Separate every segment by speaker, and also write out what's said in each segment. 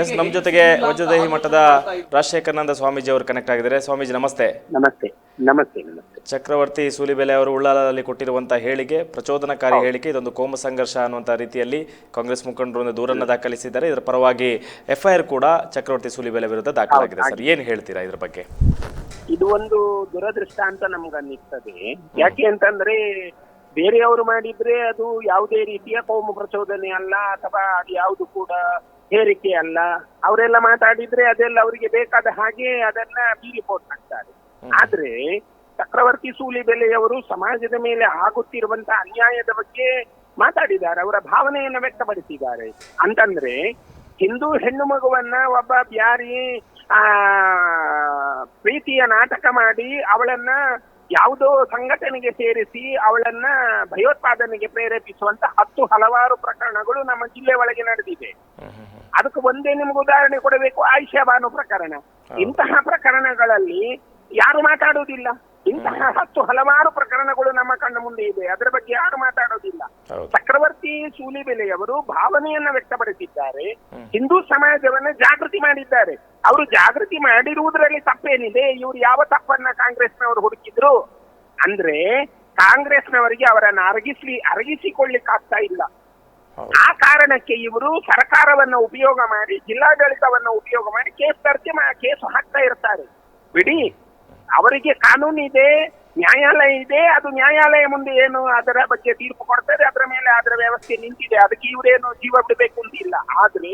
Speaker 1: S ನಮ್ಮ ಜೊತೆಗೆ ವಜ್ರದೇಹಿ ಮಠದ ರಾಜಶೇಖರಾನಂದ ಸ್ವಾಮೀಜಿ ಅವರು ಕನೆಕ್ಟ್ ಆಗಿದ್ದಾರೆ. ಸ್ವಾಮೀಜಿ ನಮಸ್ತೆ.
Speaker 2: ನಮಸ್ತೆ. ನಮಸ್ತೆ
Speaker 1: ಚಕ್ರವರ್ತಿ ಸೂಲಿಬೆಲೆ ಅವರು ಉಳ್ಳಾಲದಲ್ಲಿ ಕೊಟ್ಟಿರುವಂತಹ ಹೇಳಿಕೆ ಪ್ರಚೋದನಕಾರಿ ಹೇಳಿಕೆ ಇದೊಂದು ಕೋಮ ಸಂಘರ್ಷ ಅನ್ನುವಂತಹ ರೀತಿಯಲ್ಲಿ ಕಾಂಗ್ರೆಸ್ ಮುಖಂಡರು ಒಂದು ದೂರನ್ನು ದಾಖಲಿಸಿದ್ದಾರೆ. ಇದರ ಪರವಾಗಿ ಎಫ್ಐಆರ್ ಕೂಡ ಚಕ್ರವರ್ತಿ ಸೂಲಿಬೆಲೆ ವಿರುದ್ಧ ದಾಖಲಾಗಿದೆ ಸರ್. ಏನ್ ಹೇಳ್ತೀರಾ ಇದ್ರ ಬಗ್ಗೆ?
Speaker 2: ಇದು ಒಂದು ದುರದೃಷ್ಟ ಅಂತ ನಮ್ಗನ್ನಿಸ್ತದೆ ಯಾಕೆ ಅಂತಂದ್ರೆ ಬೇರೆಯವರು ಮಾಡಿದ್ರೆ ಅದು ಯಾವುದೇ ರೀತಿಯ ಕೋಮ ಪ್ರಚೋದನೆ ಅಲ್ಲ ಅಥವಾ ಅದು ಯಾವುದು ಕೂಡ ಹೇರಿಕೆ ಅಲ್ಲ ಅವರೆಲ್ಲ ಮಾತಾಡಿದ್ರೆ ಅದೆಲ್ಲ ಅವರಿಗೆ ಬೇಕಾದ ಹಾಗೆ ಅದನ್ನ ಬಿ ರಿಪೋರ್ಟ್ ಮಾಡ್ತಾರೆ ಆದ್ರೆ ಚಕ್ರವರ್ತಿ ಸೂಲಿ ಬೆಲೆಯವರು ಸಮಾಜದ ಮೇಲೆ ಆಗುತ್ತಿರುವಂತಹ ಅನ್ಯಾಯದ ಬಗ್ಗೆ ಮಾತಾಡಿದ್ದಾರೆ ಅವರ ಭಾವನೆಯನ್ನು ವ್ಯಕ್ತಪಡಿಸಿದ್ದಾರೆ. ಅಂತಂದ್ರೆ ಹಿಂದೂ ಹೆಣ್ಣು ಮಗುವನ್ನ ಒಬ್ಬ ಬ್ಯಾರಿ ಆ ಪ್ರೀತಿಯ ನಾಟಕ ಮಾಡಿ ಅವಳನ್ನ ಯಾವುದೋ ಸಂಘಟನೆಗೆ ಸೇರಿಸಿ ಅವಳನ್ನ ಭಯೋತ್ಪಾದನೆಗೆ ಪ್ರೇರೇಪಿಸುವಂತ ಹತ್ತು ಹಲವಾರು ಪ್ರಕರಣಗಳು ನಮ್ಮ ಜಿಲ್ಲೆ ಒಳಗೆ ನಡೆದಿದೆ. ಅದಕ್ಕೆ ಒಂದೇ ನಿಮ್ಗೆ ಉದಾಹರಣೆ ಕೊಡಬೇಕು ಆಯಿಷಾ ಬಾನು ಪ್ರಕರಣ ಇಂತಹ ಪ್ರಕರಣಗಳಲ್ಲಿ ಯಾರು ಮಾತಾಡುವುದಿಲ್ಲ. ಇಂತಹ ಹತ್ತು ಹಲವಾರು ಪ್ರಕರಣಗಳು ನಮ್ಮ ಕಣ್ಣ ಮುಂದೆ ಇದೆ. ಅದರ ಬಗ್ಗೆ ಯಾರು ಮಾತಾಡೋದಿಲ್ಲ. ಚಕ್ರವರ್ತಿ ಸೂಲಿಬೆಲೆಯವರು ಭಾವನೆಯನ್ನ ವ್ಯಕ್ತಪಡಿಸಿದ್ದಾರೆ. ಹಿಂದೂ ಸಮಾಜವನ್ನ ಜಾಗೃತಿ ಮಾಡಿದ್ದಾರೆ. ಅವರು ಜಾಗೃತಿ ಮಾಡಿರುವುದರಲ್ಲಿ ತಪ್ಪೇನಿದೆ? ಇವರು ಯಾವ ತಪ್ಪನ್ನ ಕಾಂಗ್ರೆಸ್ನವರು ಹುಡುಕಿದ್ರು? ಅಂದ್ರೆ ಕಾಂಗ್ರೆಸ್ನವರಿಗೆ ಅವರನ್ನ ಅರಗಿಸ್ಲಿ ಅರಗಿಸಿಕೊಳ್ಳಿಕ್ಕಾಗ್ತಾ ಇಲ್ಲ. ಆ ಕಾರಣಕ್ಕೆ ಇವರು ಸರ್ಕಾರವನ್ನ ಉಪಯೋಗ ಮಾಡಿ ಜಿಲ್ಲಾಡಳಿತವನ್ನ ಉಪಯೋಗ ಮಾಡಿ ಕೇಸ್ ತರ್ತಿ ಮಾ- ಕೇಸು ಹಾಕ್ತಾ ಇರ್ತಾರೆ. ಬಿಡಿ. ಅವರಿಗೆ ಕಾನೂನು ಇದೆ, ನ್ಯಾಯಾಲಯ ಇದೆ, ಅದು ನ್ಯಾಯಾಲಯ ಮುಂದೆ ಏನು ಅದರ ಬಗ್ಗೆ ತೀರ್ಪು ಕೊಡ್ತಾರೆ ಅದರ ಮೇಲೆ ಅದರ ವ್ಯವಸ್ಥೆ ನಿಂತಿದೆ. ಅದಕ್ಕೆ ಇವರೇನು ಜೀವ ಬಿಡಬೇಕು ಅಂತಿಲ್ಲ ಆದ್ರೆ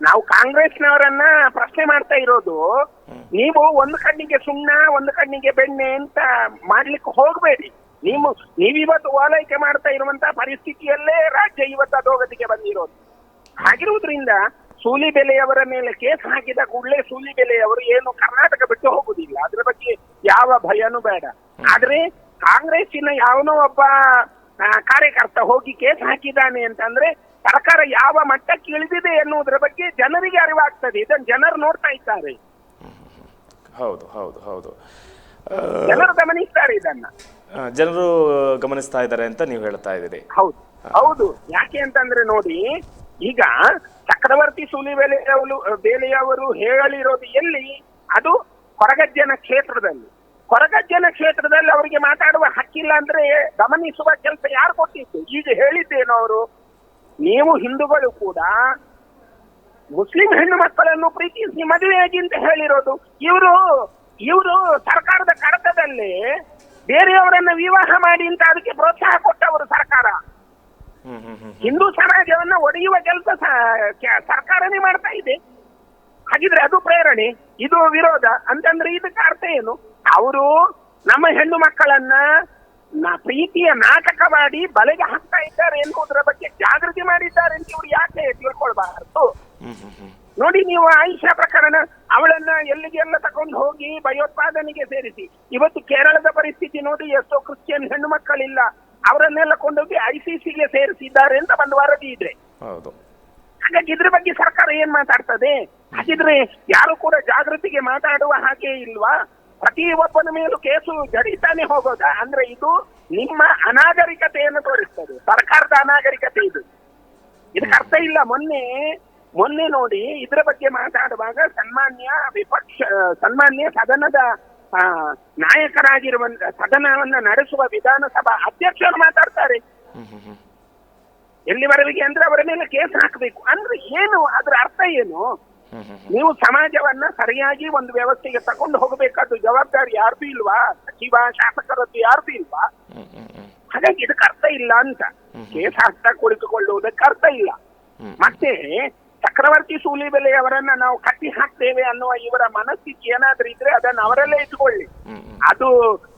Speaker 2: ನಾವು ಕಾಂಗ್ರೆಸ್ನವರನ್ನ ಪ್ರಶ್ನೆ ಮಾಡ್ತಾ ಇರೋದು, ನೀವು ಒಂದು ಕಣ್ಣಿಗೆ ಸುಣ್ಣ, ಒಂದು ಕಣ್ಣಿಗೆ ಬೆಣ್ಣೆ ಅಂತ ಮಾಡ್ಲಿಕ್ಕೆ ಹೋಗಬೇಡಿ. ನೀವು, ನೀವಿವತ್ತು ಓಲೈಕೆ ಮಾಡ್ತಾ ಇರುವಂತಹ ಪರಿಸ್ಥಿತಿಯಲ್ಲೇ ರಾಜ್ಯ ಇವತ್ತು ಅಧೋಗತಿಗೆ ಬಂದಿರೋದು. ಹಾಗಿರುವುದರಿಂದ ಸೂಲಿಬೆಲೆಯವರ ಮೇಲೆ ಕೇಸ್ ಹಾಕಿದ ಕೂಡಲೇ ಸೂಲಿಬೆಲೆಯವರು ಏನು ಕರ್ನಾಟಕ ಬಿಟ್ಟು ಹೋಗುದಿಲ್ಲ ಅದ್ರ ಬಗ್ಗೆ ಯಾವ ಭಯನೂ ಬೇಡ. ಆದ್ರೆ ಕಾಂಗ್ರೆಸ್ಸಿನ ಯಾವನೋ ಒಬ್ಬ ಕಾರ್ಯಕರ್ತ ಹೋಗಿ ಕೇಸ್ ಹಾಕಿದ್ದಾನೆ ಅಂತಂದ್ರೆ ಸರ್ಕಾರ ಯಾವ ಮಟ್ಟಕ್ಕೆ ಇಳಿದಿದೆ ಎನ್ನುವುದರ ಬಗ್ಗೆ ಜನರಿಗೆ ಅರಿವಾಗ್ತದೆ. ಇದನ್ನು ಜನರು ನೋಡ್ತಾ ಇದ್ದಾರೆ.
Speaker 1: ಹೌದು ಹೌದು ಹೌದು.
Speaker 2: ಜನರು ಗಮನಿಸ್ತಾರೆ ಇದನ್ನ.
Speaker 1: ಜನರು ಗಮನಿಸ್ತಾ ಇದ್ದಾರೆ ಅಂತ ನೀವು ಹೇಳ್ತಾ ಇದ್ದೀರಿ.
Speaker 2: ಹೌದು. ಹೌದು. ಯಾಕೆ ಅಂತಂದ್ರೆ ನೋಡಿ ಈಗ ಚಕ್ರವರ್ತಿ ಸುಲಿಬೆಲೆಯವರು ಬೇಲೆಯವರು ಹೇಳಿರೋದು ಎಲ್ಲಿ? ಅದು ಕೊರಗಜ್ಜನ ಕ್ಷೇತ್ರದಲ್ಲಿ. ಕೊರಗಜ್ಜನ ಕ್ಷೇತ್ರದಲ್ಲಿ ಅವರಿಗೆ ಮಾತಾಡುವ ಹಕ್ಕಿಲ್ಲ ಅಂದ್ರೆ ಗಮನಿಸುವ ಕೆಲಸ ಯಾರು ಕೊಟ್ಟಿತ್ತು ಈಗ ಹೇಳಿದ್ದೇನು ಅವರು, ನೀವು ಹಿಂದೂಗಳು ಕೂಡ ಮುಸ್ಲಿಂ ಹೆಣ್ಣು ಮಕ್ಕಳನ್ನು ಪ್ರೀತಿಸಿ ಮದುವೆಯಾಗಿ ಅಂತ ಹೇಳಿರೋದು. ಇವರು ಇವರು ಸರ್ಕಾರದ ಕಡತದಲ್ಲಿ ಬೇರೆಯವರನ್ನ ವಿವಾಹ ಮಾಡಿ ಅಂತ ಅದಕ್ಕೆ ಪ್ರೋತ್ಸಾಹ ಕೊಟ್ಟವರು ಸರ್ಕಾರ. ಹಿಂದೂ ಸಮಾಜವನ್ನ ಒಡೆಯುವ ಕೆಲಸ ಸರ್ಕಾರನೇ ಮಾಡ್ತಾ ಇದೆ. ಹಾಗಿದ್ರೆ ಅದು ಪ್ರೇರಣೆ, ಇದು ವಿರೋಧ. ಅಂತಂದ್ರೆ ಇದಕ್ಕೆ ಅರ್ಥ ಏನು? ಅವರು ನಮ್ಮ ಹೆಣ್ಣು ಮಕ್ಕಳನ್ನ ಪ್ರೀತಿಯ ನಾಟಕ ಮಾಡಿ ಬಲೆಗೆ ಹಾಕ್ತಾ ಇದ್ದಾರೆ ಎನ್ನುವುದರ ಬಗ್ಗೆ ಜಾಗೃತಿ ಮಾಡಿದ್ದಾರೆ ಅಂತ ಇವ್ರು ಯಾಕೆ ತಿಳ್ಕೊಳ್ಬಾರ್ದು? ನೋಡಿ ನೀವು ಆಯುಷ್ಯ ಪ್ರಕರಣ, ಅವಳನ್ನ ಎಲ್ಲಿಗೆಲ್ಲ ತಕೊಂಡು ಹೋಗಿ ಭಯೋತ್ಪಾದನೆಗೆ ಸೇರಿಸಿ. ಇವತ್ತು ಕೇರಳದ ಪರಿಸ್ಥಿತಿ ನೋಡಿ, ಎಷ್ಟೋ ಕ್ರಿಶ್ಚಿಯನ್ ಹೆಣ್ಣು ಮಕ್ಕಳಿಲ್ಲ. ಅವರನ್ನೆಲ್ಲ ಕೊಂಡೋಗಿ ಐಸಿಸಿಗೆ ಸೇರಿಸಿದ್ದಾರೆ ಅಂತ ಒಂದು ವರದಿ ಇದೆ.
Speaker 1: ಹೌದು.
Speaker 2: ಹಾಗಾಗಿ ಇದ್ರ ಬಗ್ಗೆ ಸರ್ಕಾರ ಏನ್ ಮಾತಾಡ್ತದೆ? ಹಾಗಿದ್ರೆ ಯಾರು ಕೂಡ ಜಾಗೃತಿಗೆ ಮಾತಾಡುವ ಹಾಗೆ ಇಲ್ವಾ? ಪ್ರತಿ ಒಬ್ಬನ ಮೇಲೂ ಕೇಸು ಜಡಿತಾನೆ ಹೋಗೋದಾ? ಅಂದ್ರೆ ಇದು ನಿಮ್ಮ ಅನಾಗರಿಕತೆಯನ್ನು ತೋರಿಸ್ತದೆ. ಸರ್ಕಾರದ ಅನಾಗರಿಕತೆ ಇದು. ಇದಕ್ಕೆ ಅರ್ಥ ಇಲ್ಲ. ಮೊನ್ನೆ ಮೊನ್ನೆ ನೋಡಿ ಇದ್ರ ಬಗ್ಗೆ ಮಾತಾಡುವಾಗ ಸನ್ಮಾನ್ಯ ವಿಪಕ್ಷ ಸನ್ಮಾನ್ಯ ಸದನದ ಆ, ನಾಯಕರಾಗಿರುವ ಸದನವನ್ನ ನಡೆಸುವ ವಿಧಾನಸಭಾ ಅಧ್ಯಕ್ಷರು ಮಾತಾಡ್ತಾರೆ. ಎಲ್ಲಿವರೆಗೆ ಅಂದ್ರೆ ಅವರ ಮೇಲೆ ಕೇಸ್ ಹಾಕಬೇಕು. ಅಂದ್ರೆ ಏನು? ಅದ್ರ ಅರ್ಥ ಏನು? ನೀವು ಸಮಾಜವನ್ನ ಸರಿಯಾಗಿ ಒಂದು ವ್ಯವಸ್ಥೆಗೆ ತಗೊಂಡು ಹೋಗಬೇಕಾದ ಜವಾಬ್ದಾರಿ ಯಾರ್ದು ಇಲ್ವಾ? ಸಚಿವ ಶಾಸಕರದ್ದು ಯಾರ್ದು ಇಲ್ವಾ? ಹಾಗಾಗಿ ಇದಕ್ಕೆ ಅರ್ಥ ಇಲ್ಲ ಅಂತ. ಕೇಸ್ ಹಾಕ್ತಾ ಕುಳಿತುಕೊಳ್ಳುವುದಕ್ಕೆ ಅರ್ಥ ಇಲ್ಲ. ಮತ್ತೆ ಚಕ್ರವರ್ತಿ ಸೂಲಿಬೆಲೆಯವರನ್ನ ನಾವು ಕಟ್ಟಿ ಹಾಕ್ತೇವೆ ಅನ್ನುವ ಇವರ ಮನಸ್ಥಿತಿ ಏನಾದ್ರೂ ಇದ್ರೆ ಅದನ್ನ ಅವರಲ್ಲೇ ಇಟ್ಕೊಳ್ಳಿ ಅದು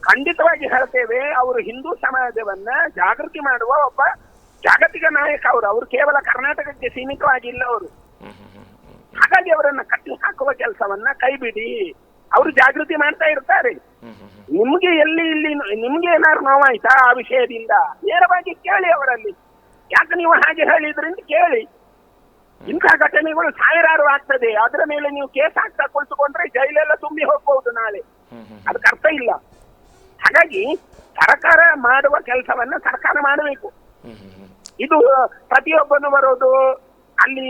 Speaker 2: ಖಂಡಿತವಾಗಿ ಹೇಳ್ತೇವೆ ಅವರು ಹಿಂದೂ ಸಮಾಜವನ್ನ ಜಾಗೃತಿ ಮಾಡುವ ಒಬ್ಬ ಜಾಗತಿಕ ನಾಯಕ ಅವರು. ಅವರು ಕೇವಲ ಕರ್ನಾಟಕಕ್ಕೆ ಸೀಮಿತವಾಗಿಲ್ಲ ಅವರು. ಹಾಗಾಗಿ ಅವರನ್ನ ಕಟ್ಟಿ ಹಾಕುವ ಕೆಲಸವನ್ನ ಕೈಬಿಡಿ. ಅವರು ಜಾಗೃತಿ ಮಾಡ್ತಾ ಇರ್ತಾರೆ. ನಿಮ್ಗೆ ಎಲ್ಲಿ ಇಲ್ಲಿ ನಿಮ್ಗೆ ಏನಾದ್ರು ನೋವಾಯ್ತಾ ಆ ವಿಷಯದಿಂದ? ನೇರವಾಗಿ ಕೇಳಿ ಅವರಲ್ಲಿ. ಯಾಕೆ ನೀವು ಹಾಗೆ ಹೇಳಿದ್ರಿಂದ ಕೇಳಿ. ಇಂತಹ ಘಟನೆಗಳು ಸಾವಿರಾರು ಆಗ್ತದೆ. ಅದರ ಮೇಲೆ ನೀವು ಕೇಸ್ ಹಾಕ್ತಾ ಕುಳಿತುಕೊಂಡ್ರೆ ಜೈಲೆಲ್ಲ ತುಂಬಿ ಹೋಗ್ಬಹುದು ನಾಳೆ. ಅದಕ್ಕೆ ಅರ್ಥ ಇಲ್ಲ. ಹಾಗಾಗಿ ಸರ್ಕಾರ ಮಾಡುವ ಕೆಲಸವನ್ನ ಸರ್ಕಾರ ಮಾಡಬೇಕು. ಇದು ಪ್ರತಿಯೊಬ್ಬನು ಬರೋದು ಅಲ್ಲಿ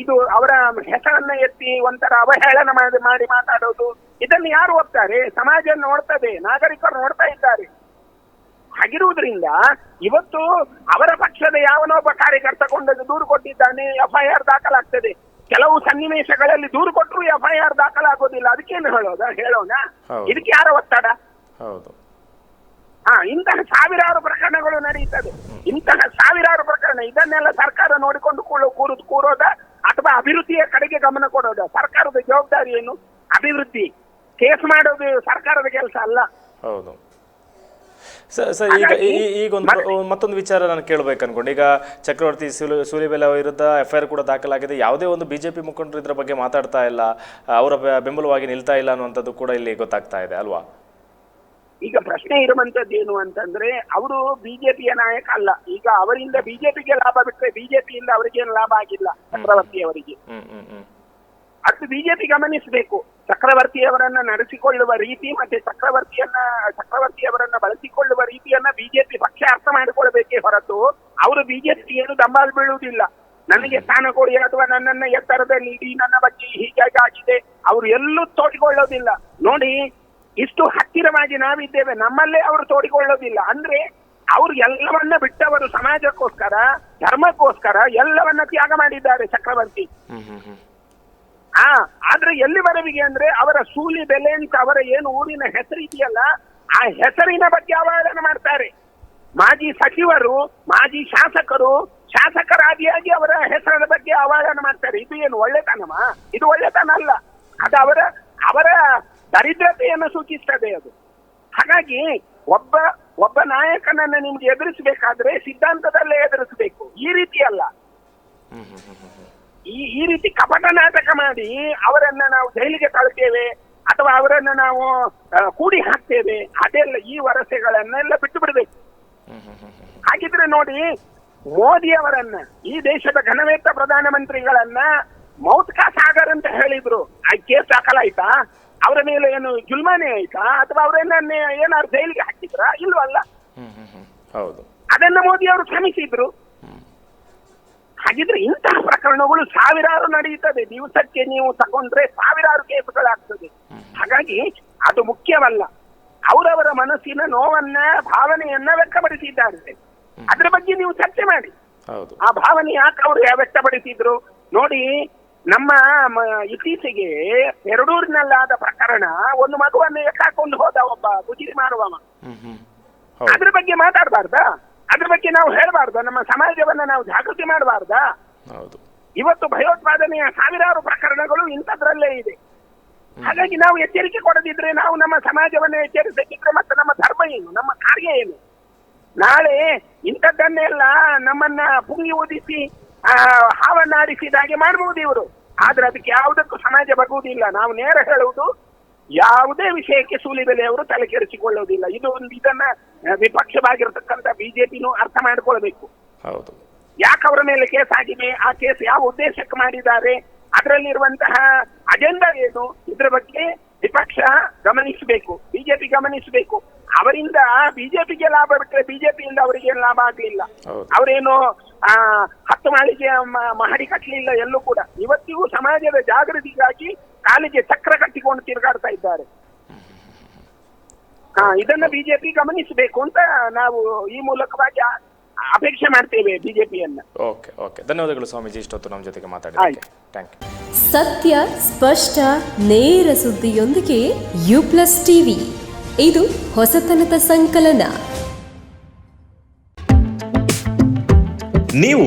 Speaker 2: ಇದು ಅವರ ಹೆಸರನ್ನ ಎತ್ತಿ ಒಂಥರ ಅವಹೇಳನ ಮಾಡಿ ಮಾಡಿ ಮಾತಾಡೋದು ಇದನ್ನು ಯಾರು ಒಪ್ತಾರೆ? ಸಮಾಜ ನೋಡ್ತದೆ ನಾಗರಿಕರು ನೋಡ್ತಾ ಇದ್ದಾರೆ. ಹಾಗಿರುವುದರಿಂದ ಇವತ್ತು ಅವರ ಪಕ್ಷದ ಯಾವನೊಬ್ಬ ಕಾರ್ಯಕರ್ತ ಕೊಂಡದ್ದು ದೂರು ಕೊಟ್ಟಿದ್ದಾನೆ ಎಫ್ಐಆರ್ ದಾಖಲಾಗ್ತದೆ. ಕೆಲವು ಸನ್ನಿವೇಶಗಳಲ್ಲಿ ದೂರು ಕೊಟ್ಟರು ಎಫ್ಐಆರ್ ದಾಖಲಾಗೋದಿಲ್ಲ. ಅದಕ್ಕೇನು ಹೇಳೋದ? ಹೇಳೋಣ. ಇದಕ್ಕೆ ಯಾರ ಒತ್ತಡ?
Speaker 1: ಹೌದು.
Speaker 2: ಹಾ ಇಂತಹ ಸಾವಿರಾರು ಪ್ರಕರಣಗಳು ನಡೆಯುತ್ತದೆ ಇಂತಹ ಸಾವಿರಾರು ಪ್ರಕರಣ ಇದನ್ನೆಲ್ಲ ಸರ್ಕಾರ ನೋಡಿಕೊಂಡು ಕೂರು ಕೂರೋದ ಅಥವಾ ಅಭಿವೃದ್ಧಿಯ ಕಡೆಗೆ ಗಮನ ಕೊಡೋದ? ಸರ್ಕಾರದ ಜವಾಬ್ದಾರಿ ಏನು? ಅಭಿವೃದ್ಧಿ. ಕೇಸ್ ಮಾಡೋದು ಸರ್ಕಾರದ ಕೆಲಸ ಅಲ್ಲ.
Speaker 1: ಹೌದು. ಸರ್ ಸರ್ ಈಗ ಈ- ಈಗ ಒಂದು ಮತ್ತೊಂದು ವಿಚಾರ ನಾನು ಕೇಳಬೇಕು ಅನ್ಕೊಂಡು. ಈಗ ಚಕ್ರವರ್ತಿ ಸೂಲಿ ಸೂಲಿಬೆಲೆ ಅವರ ವಿರುದ್ಧ ಎಫ್ ಐ ಕೂಡ ದಾಖಲಾಗಿದೆ. ಯಾವುದೇ ಒಂದು ಬಿಜೆಪಿ ಮುಖಂಡರು ಇದರ ಬಗ್ಗೆ ಮಾತಾಡ್ತಾ ಇಲ್ಲ. ಅವರ ಬೆಂಬಲವಾಗಿ ನಿಲ್ತಾ ಇಲ್ಲ ಅನ್ನುವಂಥದ್ದು ಕೂಡ ಇಲ್ಲಿ ಗೊತ್ತಾಗ್ತಾ ಇದೆ ಅಲ್ವಾ?
Speaker 2: ಈಗ ಪ್ರಶ್ನೆ ಇರುವಂತದ್ದು ಏನು ಅಂತಂದ್ರೆ ಅವರು ಬಿಜೆಪಿಯ ನಾಯಕ ಅಲ್ಲ. ಈಗ ಅವರಿಂದ ಬಿಜೆಪಿಗೆ ಲಾಭ ಬಿಟ್ಟರೆ ಬಿಜೆಪಿಯಿಂದ ಅವರಿಗೇನು ಲಾಭ ಆಗಿಲ್ಲ ಚಕ್ರವರ್ತಿ ಅವರಿಗೆ.
Speaker 1: ಹ್ಮ್ ಹ್ಮ್ ಹ್ಮ್.
Speaker 2: ಅದು ಬಿಜೆಪಿ ಗಮನಿಸಬೇಕು. ಚಕ್ರವರ್ತಿಯವರನ್ನ ನಡೆಸಿಕೊಳ್ಳುವ ರೀತಿ ಮತ್ತೆ ಚಕ್ರವರ್ತಿಯನ್ನ, ಚಕ್ರವರ್ತಿಯವರನ್ನ ಬಳಸಿಕೊಳ್ಳುವ ರೀತಿಯನ್ನ ಬಿಜೆಪಿ ಪಕ್ಷ ಅರ್ಥ ಮಾಡಿಕೊಳ್ಬೇಕೇ ಹೊರತು ಅವರು ಬಿಜೆಪಿ ಏನು ದಂಬಾಲ್ ಬೀಳುವುದಿಲ್ಲ. ನನಗೆ ಸ್ಥಾನ ಕೊಡಿ ಅಥವಾ ನನ್ನನ್ನ ಎತ್ತರದಲ್ಲಿ ಇಡಿ ನನ್ನ ಬಗ್ಗೆ ಹೀಗಾಗಿ ಆಗಿದೆ ಅವರು ಎಲ್ಲೂ ತೋಡಿಕೊಳ್ಳೋದಿಲ್ಲ. ನೋಡಿ, ಇಷ್ಟು ಹತ್ತಿರವಾಗಿ ನಾವಿದ್ದೇವೆ, ನಮ್ಮಲ್ಲೇ ಅವರು ತೋಡಿಕೊಳ್ಳೋದಿಲ್ಲ. ಅಂದ್ರೆ ಅವರು ಎಲ್ಲವನ್ನ ಬಿಟ್ಟವರು ಸಮಾಜಕ್ಕೋಸ್ಕರ, ಧರ್ಮಕ್ಕೋಸ್ಕರ ಎಲ್ಲವನ್ನ ತ್ಯಾಗ ಮಾಡಿದ್ದಾರೆ ಚಕ್ರವರ್ತಿ. ಹಾ, ಆದ್ರೆ ಎಲ್ಲಿವರೆವಿಗೆ ಅಂದ್ರೆ ಅವರ ಸೂಲಿ ಬೆಲೆ ಅಂತ ಅವರ ಏನು ಊರಿನ ಹೆಸರಿದೆಯಲ್ಲ ಆ ಹೆಸರಿನ ಬಗ್ಗೆ ಅವಹೇಳನ ಮಾಡ್ತಾರೆ. ಮಾಜಿ ಸಚಿವರು, ಮಾಜಿ ಶಾಸಕರು, ಶಾಸಕರಾದಿಯಾಗಿ ಅವರ ಹೆಸರಿನ ಬಗ್ಗೆ ಅವಹೇಳನ ಮಾಡ್ತಾರೆ. ಇದು ಏನು ಒಳ್ಳೆತನವಾ? ಇದು ಒಳ್ಳೆತನ ಅಲ್ಲ. ಅದು ಅವರ ಅವರ ದರಿದ್ರತೆಯನ್ನು ಸೂಚಿಸ್ತದೆ ಅದು. ಹಾಗಾಗಿ ಒಬ್ಬ ಒಬ್ಬ ನಾಯಕನನ್ನ ನಿಮ್ಗೆ ಎದುರಿಸಬೇಕಾದ್ರೆ ಸಿದ್ಧಾಂತದಲ್ಲೇ ಎದುರಿಸಬೇಕು. ಈ ರೀತಿ ಅಲ್ಲ ಈ ಈ ರೀತಿ ಕಪಟ ನಾಟಕ ಮಾಡಿ ಅವರನ್ನ ನಾವು ಜೈಲಿಗೆ ತಳ್ತೇವೆ ಅಥವಾ ಅವರನ್ನ ನಾವು ಕೂಡಿ ಹಾಕ್ತೇವೆ ಅದೆಲ್ಲ ಈ ವರಸೆಗಳನ್ನೆಲ್ಲ ಬಿಟ್ಟು ಬಿಡಬೇಕು ಹಾಗಿದ್ರೆ ನೋಡಿ ಮೋದಿ ಅವರನ್ನ ಈ ದೇಶದ ಘನವೇತ್ತ ಪ್ರಧಾನಮಂತ್ರಿಗಳನ್ನ ಮೌತ್ಕಾ ಸಾಗರ್ ಅಂತ ಹೇಳಿದ್ರು. ಆ ಕೇಸ್ ದಾಖಲಾಯ್ತಾ? ಅವರ ಮೇಲೆ ಏನು ಜುಲ್ಮಾನೆ ಆಯ್ತಾ? ಅಥವಾ ಅವರನ್ನ ಏನಾದ್ರು ಜೈಲಿಗೆ ಹಾಕಿದ್ರಾ? ಇಲ್ವಲ್ಲ? ಅದನ್ನ ಮೋದಿ ಅವರು ಕ್ಷಮಿಸಿದ್ರು. ಹಾಗಿದ್ರೆ ಇಂತಹ ಪ್ರಕರಣಗಳು ಸಾವಿರಾರು ನಡೆಯುತ್ತದೆ ದಿವಸಕ್ಕೆ ನೀವು ತಗೊಂಡ್ರೆ ಸಾವಿರಾರು ಕೇಸುಗಳಾಗ್ತದೆ ಹಾಗಾಗಿ ಅದು ಮುಖ್ಯವಲ್ಲ. ಅವರವರ ಮನಸ್ಸಿನ ನೋವನ್ನ ಭಾವನೆಯನ್ನ ವ್ಯಕ್ತಪಡಿಸಿದ್ದಾರೆ. ಅದ್ರ ಬಗ್ಗೆ ನೀವು ಚರ್ಚೆ ಮಾಡಿ. ಆ ಭಾವನೆ ಯಾಕೆ ಅವರು ವ್ಯಕ್ತಪಡಿಸಿದ್ರು? ನೋಡಿ ನಮ್ಮ ಇತ್ತೀಚೆಗೆ ಎರಡೂರಿನಲ್ಲಾದ ಪ್ರಕರಣ ಒಂದು ಮಗುವನ್ನು ಹಾಕೊಂಡು ಹೋದ ಒಬ್ಬ ಗುಜಿರಿ ಮಾರುವವ. ಅದ್ರ ಬಗ್ಗೆ ಮಾತಾಡಬಾರ್ದಾ? ಅದ್ರ ಬಗ್ಗೆ ನಾವು ಹೇಳಬಾರ್ದ. ನಮ್ಮ ಸಮಾಜವನ್ನ ನಾವು ಜಾಗೃತಿ ಮಾಡಬಾರ್ದ?
Speaker 1: ಹೌದು.
Speaker 2: ಇವತ್ತು ಭಯೋತ್ಪಾದನೆಯ ಸಾವಿರಾರು ಪ್ರಕರಣಗಳು ಇಂಥದ್ರಲ್ಲೇ ಇದೆ. ಹಾಗಾಗಿ ನಾವು ಎಚ್ಚರಿಕೆ ಕೊಡದಿದ್ರೆ ನಾವು ನಮ್ಮ ಸಮಾಜವನ್ನ ಎಚ್ಚರಿಸದಿದ್ರೆ ಮತ್ತೆ ನಮ್ಮ ಧರ್ಮ ಏನು? ನಮ್ಮ ಕಾರ್ಯ ಏನು? ನಾಳೆ ಇಂಥದ್ದನ್ನೆಲ್ಲ ನಮ್ಮನ್ನ ಪುಂಗಿ ಓದಿಸಿ ಆ ಹಾವನ್ನಾಡಿಸಿದ ಹಾಗೆ ಮಾಡಬಹುದು ಇವರು. ಆದ್ರೆ ಅದಕ್ಕೆ ಯಾವುದಕ್ಕೂ ಸಮಾಜ ಬರುವುದಿಲ್ಲ. ನಾವು ನೇರ ಹೇಳುವುದು ಯಾವುದೇ ವಿಷಯಕ್ಕೆ ಸೂಲಿಬೆಲೆ ಅವರು ತಲೆ ಕೆಡಿಸಿಕೊಳ್ಳುವುದಿಲ್ಲ. ಇದು ಒಂದು ಇದನ್ನ ವಿಪಕ್ಷವಾಗಿರ್ತಕ್ಕಂಥ ಬಿಜೆಪಿನೂ ಅರ್ಥ ಮಾಡಿಕೊಳ್ಬೇಕು.
Speaker 1: ಹೌದು.
Speaker 2: ಯಾಕೆ ಅವರ ಮೇಲೆ ಕೇಸ್ ಆಗಿದೆ? ಆ ಕೇಸ್ ಯಾವ ಉದ್ದೇಶಕ್ಕೆ ಮಾಡಿದ್ದಾರೆ? ಅದರಲ್ಲಿರುವಂತಹ ಅಜೆಂಡಾ ಏನು? ಇದ್ರ ಬಗ್ಗೆ ವಿಪಕ್ಷ ಗಮನಿಸಬೇಕು. ಬಿಜೆಪಿ ಗಮನಿಸಬೇಕು. ಅವರಿಂದ ಬಿಜೆಪಿಗೆ ಲಾಭ ಬಿಟ್ಟರೆ ಬಿಜೆಪಿಯಿಂದ ಅವರಿಗೆ ಲಾಭ ಆಗ್ಲಿಲ್ಲ. ಅವರೇನು ಆ ಹತ್ತು ಮಾಳಿಗೆ ಮಹಡಿ ಕಟ್ಟಲಿಲ್ಲ ಎಲ್ಲೂ ಕೂಡ. ಇವತ್ತಿಗೂ ಸಮಾಜದ ಜಾಗೃತಿಗಾಗಿ ಕಾಲಿಗೆ ಚಕ್ರ ಕಟ್ಟಿಕೊಂಡು ತಿರುಗಾಡ್ತಾ ಇದ್ದಾರೆ. ಹಾ ಇದನ್ನ ಬಿಜೆಪಿ ಗಮನಿಸಬೇಕು ಅಂತ ನಾವು ಈ ಮೂಲಕವಾಗಿ ಅಪೇಕ್ಷೆ ಮಾಡ್ತೇವೆ ಬಿಜೆಪಿಯನ್ನ.
Speaker 1: Okay okay. ಧನ್ಯವಾದಗಳು ಸ್ವಾಮೀಜಿ ಇಷ್ಟೊತ್ತು ನಮ್ಮ ಜೊತೆಗೆ ಮಾತಾಡಿ ಥ್ಯಾಂಕ್ ಯು
Speaker 3: ಸತ್ಯ ಸ್ಪಷ್ಟ ನೇರ ಸುದ್ದಿಯೊಂದಿಗೆ ಯು ಪ್ಲಸ್ ಟಿವಿ. ಇದು ಹೊಸತನದ ಸಂಕಲನ.
Speaker 4: ನೀವು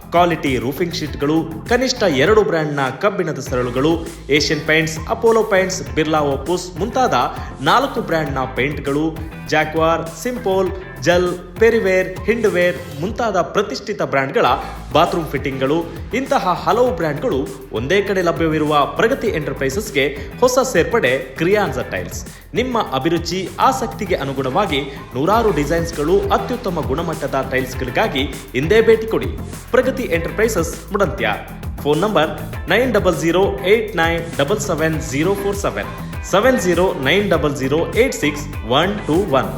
Speaker 4: ಕ್ವಾಲಿಟಿ ರೂಫಿಂಗ್ ಶೀಟ್ಗಳು, ಕನಿಷ್ಠ ಎರಡು ಬ್ರ್ಯಾಂಡ್ನ ಕಬ್ಬಿಣದ ಸರಳುಗಳು, Asian Paints, Apollo Paints, Birla Opus ಮುಂತಾದ ನಾಲ್ಕು ಬ್ರ್ಯಾಂಡ್ನ ಪೇಂಟ್ಗಳು, ಜಾಕ್ವಾರ್, ಸಿಂಪೋಲ್, ಜಲ್, ಪೆರಿವೇರ್, ಹಿಂಡ್ವೇರ್ ಮುಂತಾದ ಪ್ರತಿಷ್ಠಿತ ಬ್ರ್ಯಾಂಡ್ಗಳ ಬಾತ್ರೂಮ್ ಫಿಟ್ಟಿಂಗ್ಗಳು. ಇಂತಹ ಹಲವು ಬ್ರ್ಯಾಂಡ್ಗಳು ಒಂದೇ ಕಡೆ ಲಭ್ಯವಿರುವ ಪ್ರಗತಿ ಎಂಟರ್ಪ್ರೈಸಸ್ಗೆ ಹೊಸ ಸೇರ್ಪಡೆ ಕ್ರಿಯಾನ್ಸ ಟೈಲ್ಸ್. ನಿಮ್ಮ ಅಭಿರುಚಿ, ಆಸಕ್ತಿಗೆ ಅನುಗುಣವಾಗಿ ನೂರಾರು ಡಿಸೈನ್ಸ್ಗಳು ಅತ್ಯುತ್ತಮ ಗುಣಮಟ್ಟದ ಟೈಲ್ಸ್ಗಳಿಗಾಗಿ ಹಿಂದೆ ಭೇಟಿ ಕೊಡಿ. Pragati enterprises ಮುಡಂತ್ಯ phone number nine double zero eight nine double seven zero four seven seven zero nine double zero eight six one two one